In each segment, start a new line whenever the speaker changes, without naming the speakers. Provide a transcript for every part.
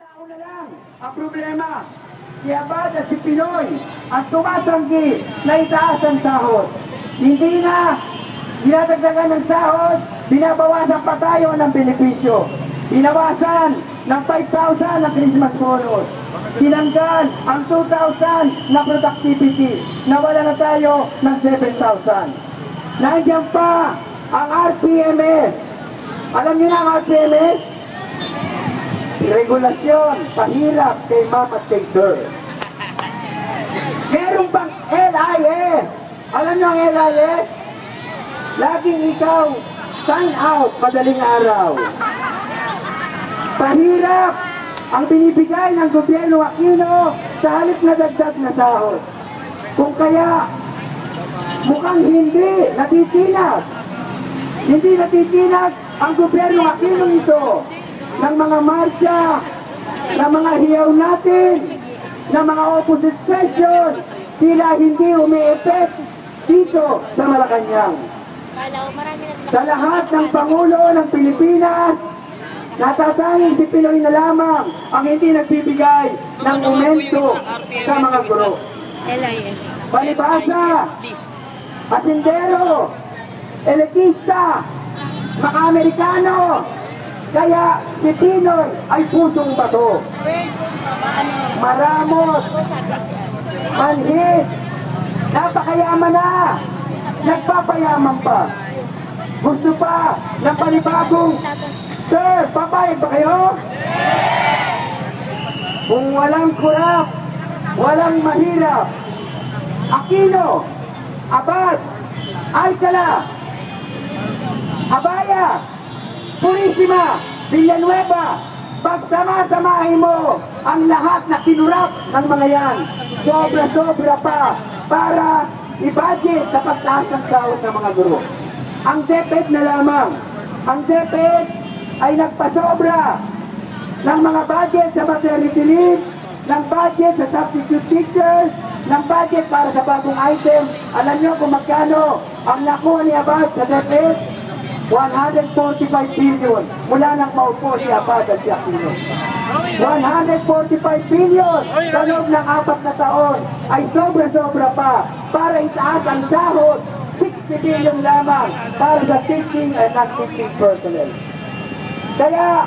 Tao na lang ang problema. Si Abad si Pinoy ang tumatanggi na itaas ang sahod. Hindi na dinadagdagan ng sahod, binabawasan pa tayo ng benepisyo. Binawasan ng 5,000 ng Christmas bonus. Tinanggal ang 2,000 na productivity. Nawala na tayo ng 7,000. Nandiyan pa ang RPMS. Alam niyo na ang RPMS? Regulasyon, pahirap kay ma'am at kay sir. Meron bang LIS? Alam niyo ang LIS? Laging ikaw, sign out madaling araw. Pahirap ang binibigay ng gobyerno Aquino sa halip na dagdag na sahod. Kung kaya, mukhang hindi natitinas. Hindi natitinas ang gobyerno Aquino ito ng mga marcha, ng mga hiyaw natin, ng mga opposite session, tila hindi umi-effect dito sa Malacanang. Sa lahat ng Pangulo ng Pilipinas, natatanging si Pinoy na lamang ang hindi nagbibigay ng momento sa mga guro. Palibasa, asindero, elitista, maka-Amerikano, kaya si Pinoy ay pusong bato.
Siya.
manhid, napakayaman na, nagpapayaman pa. Gusto pa ng panibagong Sir, papayag ba kayo? Kung walang kurap, walang mahirap, Aquino, Abad, Alcala, Abaya, Purisima, Villanueva, pagsama-samahin mo ang lahat na kinurap ng mga yan. Sobra-sobra pa para i-budget sa pagtaas ng sahod ng mga guro. Ang DepEd na lamang, ang DepEd ay nagpasobra ng mga budget sa maternity leave, ng budget sa substitute teachers, ng budget para sa bagong items. Alam niyo kung magkano ang nakuha ni Abad sa DepEd? 145 billion mula nang maupo si Abad at si Aquino. 145 billion sa loob ng apat na taon ay sobra-sobra pa para itaas ang sahod 60 billion lamang para sa teaching and non-teaching personnel. Kaya,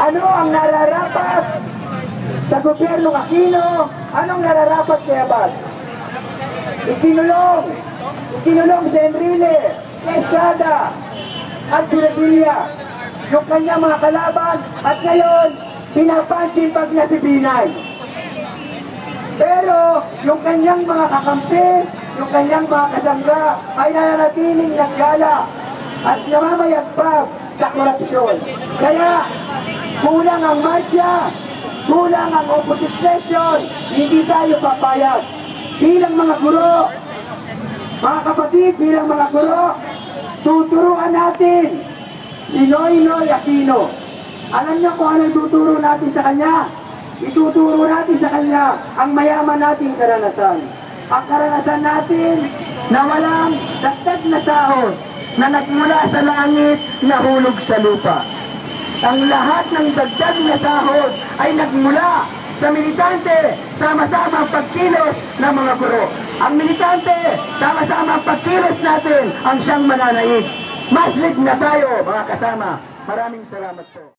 ano ang nararapat sa gobyerno Aquino? Anong nararapat kay Abad? Ikinulong, ikinulong si Enrile, Quesada, at Pinagilla, yung kanyang mga kalaban, at ngayon, pinapansin pag na si Binay. Pero, yung kanyang mga kakampi, yung kanyang mga kasangga, ay nananatiling naggala at namamayagpag sa korupsyon. Kaya, kulang ang marcha, kulang ang opposite session, hindi tayo papayag. Bilang mga guro, mga kapatid, bilang mga guro, tuturuan natin si Noynoy Aquino. Alam niyo kung ano ituturo natin sa kanya? Ituturo natin sa kanya ang mayaman nating karanasan. Ang karanasan natin na walang dagdag na sahod na nagmula sa langit na hulog sa lupa. Ang lahat ng dagdag na sahod ay nagmula sa militante, sama-sama pagkilos ng mga guro. Ang militante, sama-sama pagkilos natin ang siyang mananaig. Maslig na tayo, mga kasama. Maraming salamat po.